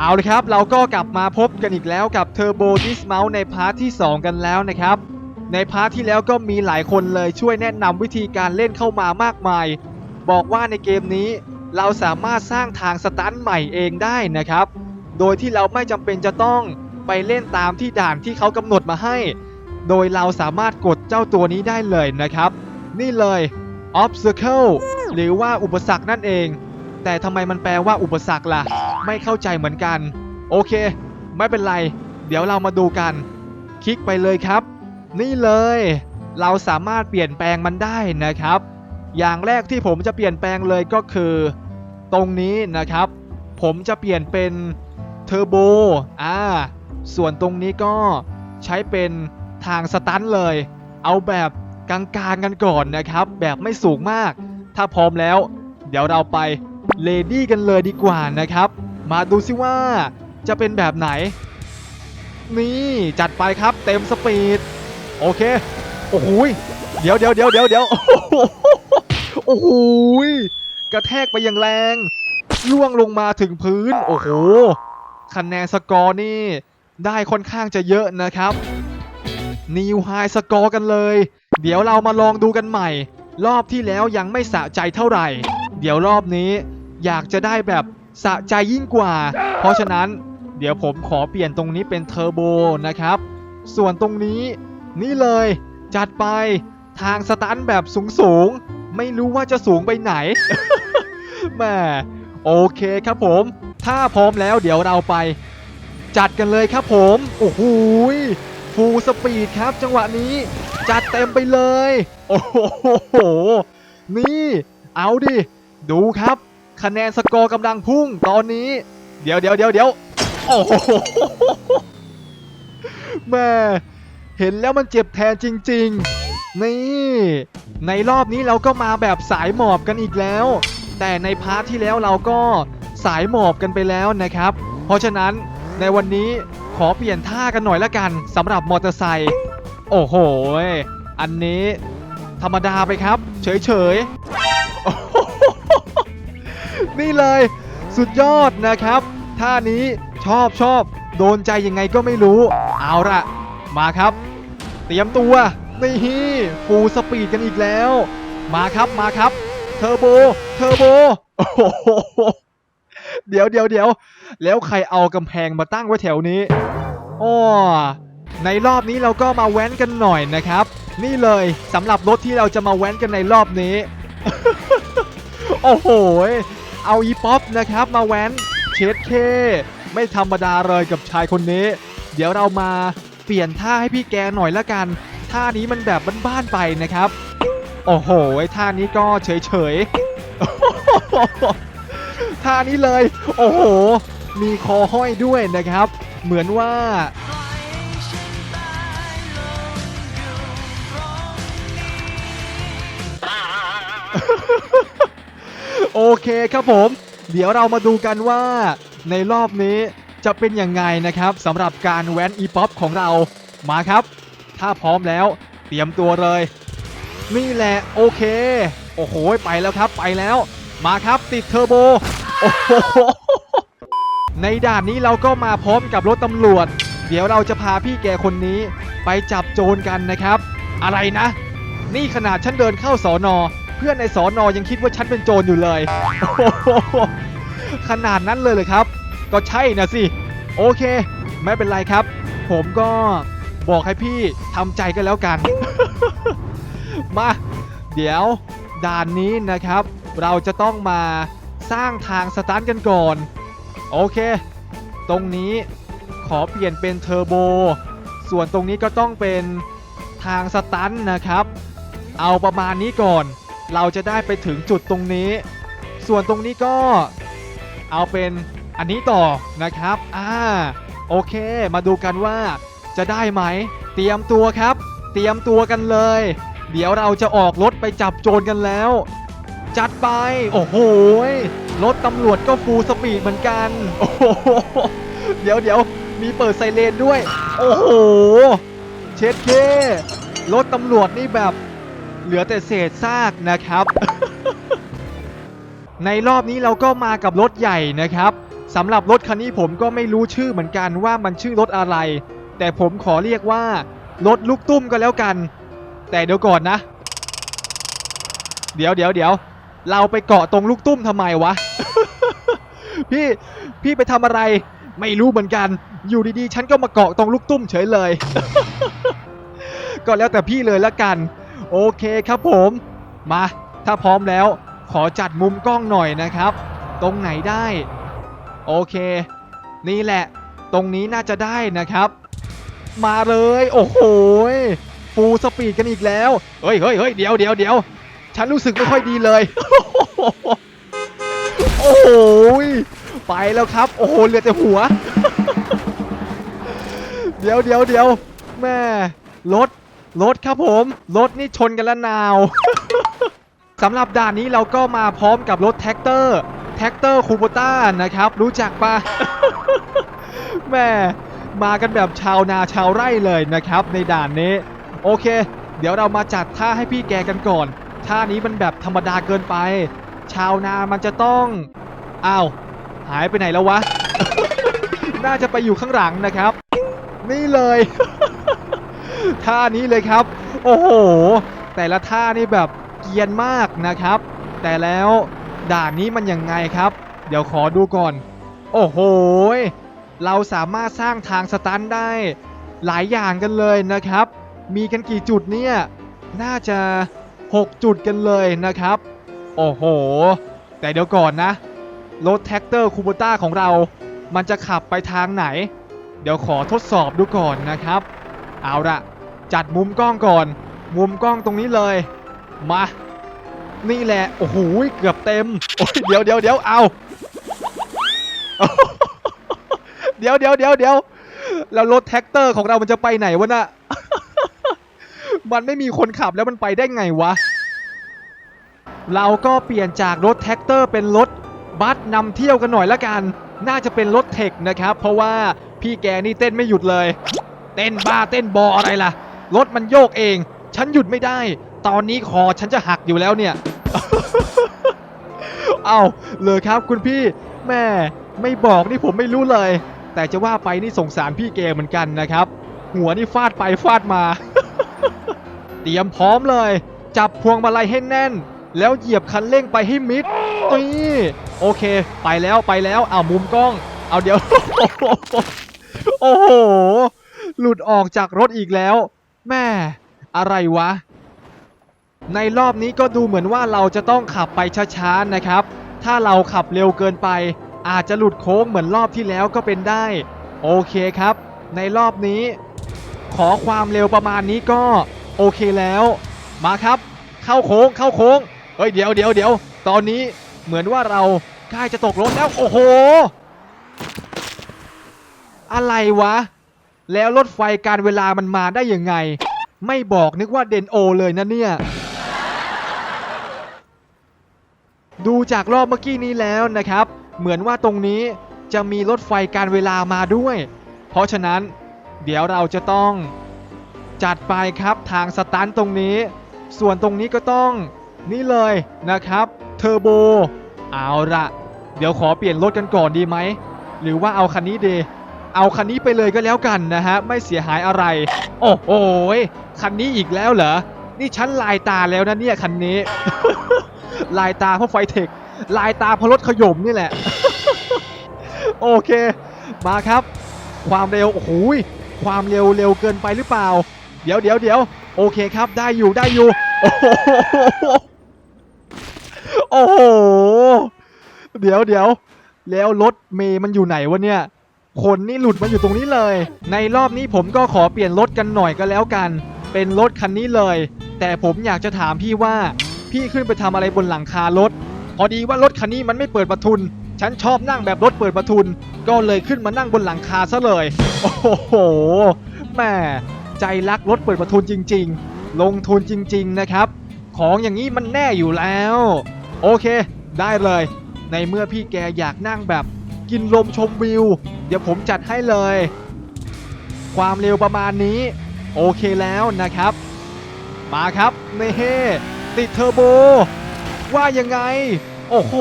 เอาเลยครับ เราก็กลับมาพบกันอีกแล้วกับ Turbo Dismount ในพาร์ทที่ 2 กันแล้วนะครับ ในพาร์ทที่แล้วก็มีหลายคนเลยช่วยแนะนำวิธีการเล่นเข้ามามากมาย บอกว่าในเกมนี้เราสามารถสร้างทางสตันใหม่เองได้นะครับ โดยที่เราไม่จำเป็นจะต้องไปเล่นตามที่ด่านที่เขากำหนดมาให้ โดยเราสามารถกดเจ้าตัวนี้ได้เลยนะครับ นี่เลย obstacle หรือว่าอุปสรรคนั่นเอง แต่ทำไมมันแปลว่าอุปสรรคล่ะ ไม่เข้าใจเหมือนกัน โอเค ไม่เป็นไร เดี๋ยวเรามาดูกัน คลิกไปเลยครับ นี่เลย เราสามารถเปลี่ยนแปลงมันได้นะครับ อย่างแรกที่ผมจะเปลี่ยนแปลงเลยก็คือ ตรงนี้นะครับ ผมจะเปลี่ยนเป็นเทอร์โบอ่าส่วนตรงนี้ก็ใช้เป็นทางสตันเลย เอาแบบกลางๆกันก่อนนะครับ แบบไม่สูงมาก ถ้าพร้อมแล้ว เดี๋ยวเราไปเลดี้กันเลยดีกว่านะครับ มาดูซิว่าจะเป็นแบบไหน นี่จัดไปครับเต็มสปีด โอเค โอ้โหเดี๋ยวเดี๋ยวเดี๋ยวเดี๋ยวเดี๋ยวโอ้โหกระแทกไปอย่างแรงล่วงลงมาถึงพื้น โอ้โหคะแนนสกอร์นี่ ได้ค่อนข้างจะเยอะนะครับนิวไฮสกอร์กันเลย เดี๋ยวเรามาลองดูกันใหม่ รอบที่แล้วยังไม่สะใจเท่าไหร่ เดี๋ยวรอบนี้อยากจะได้แบบ สะใจยิ่งกว่า เพราะฉะนั้นเดี๋ยวผมขอเปลี่ยนตรงนี้เป็นเทอร์โบนะครับ ส่วนตรงนี้นี่เลยจัดไปทางสตันแบบสูงๆ ไม่รู้ว่าจะสูงไปไหนแหม่โอเคครับผม ถ้าพร้อมแล้วเดี๋ยวเราไป จัดกันเลยครับผม โอ้โหฟูลสปีดครับจังหวะนี้ จัดเต็มไปเลย โอ้โห นี่ เอาดิ ดูครับ คะแนนสกอร์กำลังพุ่งตอนนี้ เดี๋ยวเดี๋ยวเดี๋ยวเดี๋ยวโอ้โหแม่เห็นแล้วมันเจ็บแทนจริง ๆ นี่ ในรอบนี้เราก็มาแบบสายหมอบกันอีกแล้ว แต่ในพาร์ทที่แล้วเราก็สายหมอบกันไปแล้วนะครับ เพราะฉะนั้นในวันนี้ขอเปลี่ยนท่ากันหน่อยละกันสำหรับมอเตอร์ไซค์โอ้โห อันนี้ธรรมดาไปครับ เฉยๆ นี่เลย สุดยอดนะครับท่านี้ชอบชอบโดนใจยังไงก็ไม่รู้ เอาละมาครับ เตรียมตัวนี่ฟูลสปีดกันอีกแล้ว มาครับมาครับ เทอร์โบ เทอร์โบโอ้โหเดี๋ยวเดี๋ยวเดี๋ยวแล้วใครเอากำแพงมาตั้งไว้แถวนี้อ้อในรอบนี้เราก็มาแว้นกันหน่อยนะครับ นี่เลยสำหรับรถที่เราจะมาแว้นกันในรอบนี้ โอ้โห เอาอีป๊อปนะครับมาแว้นเชดเค ไม่ธรรมดาเลยกับชายคนนี้ เดี๋ยวเรามาเปลี่ยนท่าให้พี่แกหน่อยละกัน ท่านี้มันแบบบ้านๆไปนะครับ โอ้โหท่านี้ก็เฉยๆท่านี้เลย โอ้โห มีคอห้อยด้วยนะครับ เหมือนว่า โอเคครับผม เดี๋ยวเรามาดูกันว่าในรอบนี้จะเป็นยังไงนะครับสำหรับการแว้นอีป๊อปของเรามาครับ ถ้าพร้อมแล้วเตรียมตัวเลย นี่แหละโอเค โอ้โหไปแล้วครับไปแล้ว มาครับติดเทอร์โบโอ้โหในด่านนี้เราก็มาพร้อมกับรถตำรวจ เดี๋ยวเราจะพาพี่แกคนนี้ไปจับโจรกันนะครับ อะไรนะ นี่ขนาดฉันเดินเข้าสอนอ เพื่อนในสอนอยังคิดว่าฉันเป็นโจรอยู่เลยโอ้โหขนาดนั้นเลยเลยครับ ก็ใช่นะสิ โอเค ไม่เป็นไรครับ ผมก็บอกให้พี่ทำใจกันแล้วกัน มา เดี๋ยวด่านนี้นะครับ เราจะต้องมาสร้างทางสตาร์ทกันก่อน โอเค ตรงนี้ขอเปลี่ยนเป็นเทอร์โบ ส่วนตรงนี้ก็ต้องเป็นทางสตันนะครับ เอาประมาณนี้ก่อน เราจะได้ไปถึงจุดตรงนี้ ส่วนตรงนี้ก็เอาเป็นอันนี้ต่อนะครับ อ่า โอเค มาดูกันว่าจะได้ไหม เตรียมตัวครับ เตรียมตัวกันเลย เดี๋ยวเราจะออกรถไปจับโจรกันแล้ว จัดไป โอ้โห รถตำรวจก็ฟูลสปีดเหมือนกัน โอ้โห เดี๋ยวเดี๋ยวมีเปิดไซเรนด้วย โอ้โห เช็ดเค รถตำรวจนี่แบบ เหลือแต่เศษซากนะครับ ในรอบนี้เราก็มากับรถใหญ่นะครับสำหรับรถคันนี้ผมก็ไม่รู้ชื่อเหมือนกันว่ามันชื่อรถอะไร แต่ผมขอเรียกว่ารถลูกตุ้มก็แล้วกัน แต่เดี๋ยวก่อนนะ เดี๋ยวเดี๋ยวเดี๋ยวเราไปเกาะตรงลูกตุ้มทำไมวะ พี่พี่ไปทำอะไร ไม่รู้เหมือนกัน อยู่ดีๆ ฉันก็มาเกาะตรงลูกตุ้มเฉยเลย ก็แล้วแต่พี่เลยละกัน โอเคครับผม มาถ้าพร้อมแล้วขอจัดมุมกล้องหน่อยนะครับ ตรงไหนได้ โอเค นี่แหละ ตรงนี้น่าจะได้นะครับ มาเลย โอ้โหฟูสปีดกันอีกแล้วเฮ้ยเฮ้ยเฮ้ยเดี๋ยวเดี๋ยวเดี๋ยวฉันรู้สึกไม่ค่อยดีเลย โอ้โหไปแล้วครับ โอ้โหเหลือแต่หัว เดี๋ยวเดี๋ยวเดี๋ยวแม่รถ รถครับผม รถนี่ชนกันแล้วนาว สำหรับด่านนี้เราก็มาพร้อมกับรถแท็กเตอร์แท็กเตอร์คูโบต้านะครับ รู้จักปะแม่มากันแบบชาวนาชาวไร่เลยนะครับ ในด่านนี้ โอเค เดี๋ยวเรามาจัดท่าให้พี่แกกันก่อนท่านี้มันแบบธรรมดาเกินไป ชาวนามันจะต้องอ้าวหายไปไหนแล้ววะ น่าจะไปอยู่ข้างหลังนะครับ นี่เลย ท่านี้เลยครับ โอ้โห แต่ละท่านี่แบบเกียนมากนะครับ แต่แล้วด่านนี้มันยังไงครับ เดี๋ยวขอดูก่อน โอ้โห เราสามารถสร้างทางสตันได้ หลายอย่างกันเลยนะครับ มีกันกี่จุดเนี่ย น่าจะ 6 จุดกันเลยนะครับ โอ้โห แต่เดี๋ยวก่อนนะ รถแท็กเตอร์คูโบต้าของเรา มันจะขับไปทางไหน เดี๋ยวขอทดสอบดูก่อนนะครับ เอาละ จัดมุมกล้องก่อน มุมกล้องตรงนี้เลย มา นี่แหละ โอ้โห เกือบเต็ม โอ้ย เดี๋ยวเดี๋ยวเดี๋ยวเอา เดี๋ยวเดี๋ยวเดี๋ยวเดี๋ยวแล้วรถแท็กเตอร์ของเรามันจะไปไหนวะน่ะ มันไม่มีคนขับแล้วมันไปได้ไงวะ เราก็เปลี่ยนจากรถแท็กเตอร์เป็นรถบัสนำเที่ยวกันหน่อยละกัน น่าจะเป็นรถเทคนะครับ เพราะว่าพี่แกนี่เต้นไม่หยุดเลย เต้นบ้าเต้นบออะไรล่ะ รถมันโยกเอง ฉันหยุดไม่ได้ ตอนนี้คอฉันจะหักอยู่แล้วเนี่ย เอาเลยครับคุณพี่แม่ไม่บอกนี่ผมไม่รู้เลย แต่จะว่าไปนี่สงสารพี่แกเหมือนกันนะครับ หัวนี่ฟาดไปฟาดมา เตรียมพร้อมเลย จับพวงมาลัยให้แน่น แล้วเหยียบคันเร่งไปให้มิดนี่โอเค ไปแล้วไปแล้วเอามุมกล้อง เอาเดี๋ยว โอ้โห หลุดออกจากรถอีกแล้ว แม่อะไรวะ ในรอบนี้ก็ดูเหมือนว่าเราจะต้องขับไปช้าๆนะครับ ถ้าเราขับเร็วเกินไป อาจจะหลุดโค้งเหมือนรอบที่แล้วก็เป็นได้ โอเคครับ ในรอบนี้ ขอความเร็วประมาณนี้ก็โอเคแล้ว มาครับ เข้าโค้งเข้าโค้งเฮ้ยเดี๋ยวเดี๋ยวเดี๋ยวตอนนี้เหมือนว่าเราใกล้จะตกรถแล้วโอ้โห อะไรวะ แล้วรถไฟการเวลามันมาได้ยังไง ไม่บอกนึกว่าเดนโอเลยนะเนี่ย ดูจากรอบเมื่อกี้นี้แล้วนะครับ เหมือนว่าตรงนี้จะมีรถไฟการเวลามาด้วย เพราะฉะนั้นเดี๋ยวเราจะต้องจัดไปครับทางสตันตรงนี้ ส่วนตรงนี้ก็ต้องนี่เลยนะครับเทอร์โบเอาละเดี๋ยวขอเปลี่ยนรถกันก่อนดีไหม หรือว่าเอาคันนี้ดี เอาคันนี้ไปเลยก็แล้วกันนะฮะ ไม่เสียหายอะไร โอ้โหยคันนี้อีกแล้วเหรอ นี่ฉันลายตาแล้วนะเนี่ยคันนี้ ลายตาเพราะไฟเทค ลายตาเพราะรถขยมนี่แหละ โอเค มาครับ ความเร็ว โอ้โหความเร็วเร็วเกินไปหรือเปล่า เดี๋ยวเดี๋ยวเดี๋ยวโอเคครับ ได้อยู่ได้อยู่ โอ้โหโอ้โห เดี๋ยวเดี๋ยวแล้วรถเมย์มันอยู่ไหนวะเนี่ย คนนี่หลุดมาอยู่ตรงนี้เลย ในรอบนี้ผมก็ขอเปลี่ยนรถกันหน่อยก็แล้วกัน เป็นรถคันนี้เลย แต่ผมอยากจะถามพี่ว่า พี่ขึ้นไปทำอะไรบนหลังคารถ พอดีว่ารถคันนี้มันไม่เปิดประทุน ฉันชอบนั่งแบบรถเปิดประทุน ก็เลยขึ้นมานั่งบนหลังคาซะเลย โอ้โหแม่ใจรักรถเปิดประทุนจริง ๆ ลงทุนจริง ๆ นะครับ ของอย่างนี้มันแน่อยู่แล้ว โอเค ได้เลย ในเมื่อพี่แกอยากนั่งแบบ กินลมชมวิว เดี๋ยวผมจัดให้เลย ความเร็วประมาณนี้ โอเคแล้วนะครับ มาครับเน่ติดเทอร์โบ ว่ายังไง โอ้โห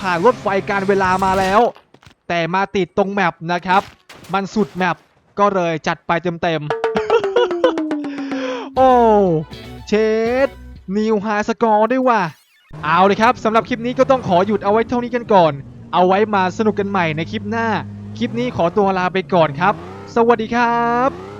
ผ่านรถไฟการเวลามาแล้ว แต่มาติดตรงแมปนะครับ มันสุดแมปก็เลยจัดไปเต็มๆ โอ้เชดนิวไฮสกอร์ด้วยว่ะ เอาเลยครับสำหรับคลิปนี้ก็ต้องขอหยุดเอาไว้เท่านี้กันก่อน เอาไว้มาสนุกกันใหม่ในคลิปหน้า คลิปนี้ขอตัวลาไปก่อนครับ สวัสดีครับ